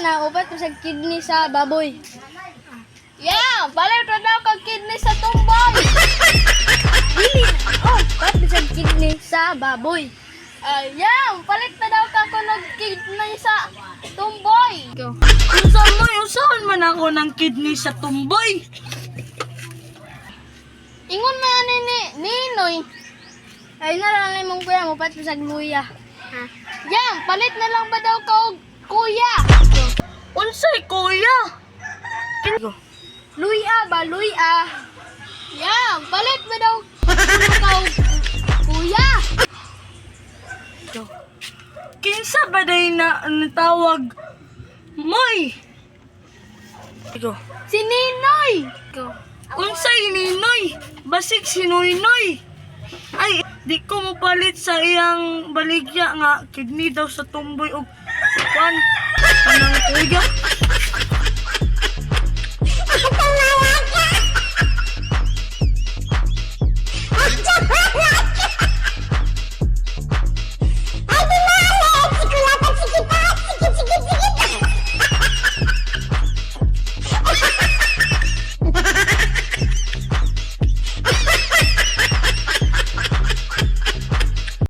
na upat ko sa kidney sa baboy. Yeah, palit na daw kag kidney sa tumboy. Dili. Oh, upat ko sa kidney sa baboy. Ah, yeah, palit na daw ka kunog kidney sa tumboy. Unsa mo, usahan man ako ng kidney sa tumboy. Ingon man ani ni Ninoy. Ay na lang mong kuya, upat ko sa luya. Ha? Yeah, palit na lang ba daw ka og Luya ba, luya? Yeah, palit ba daw ka og kuya? Kinsa ba day na natawag Moy? Si Ninoy. Unsay ninoy? Basig si Noynoy. Ay, di ko mapalit sa iyang baligya nga kidney daw sa tumboy og kwan. Anang kuya?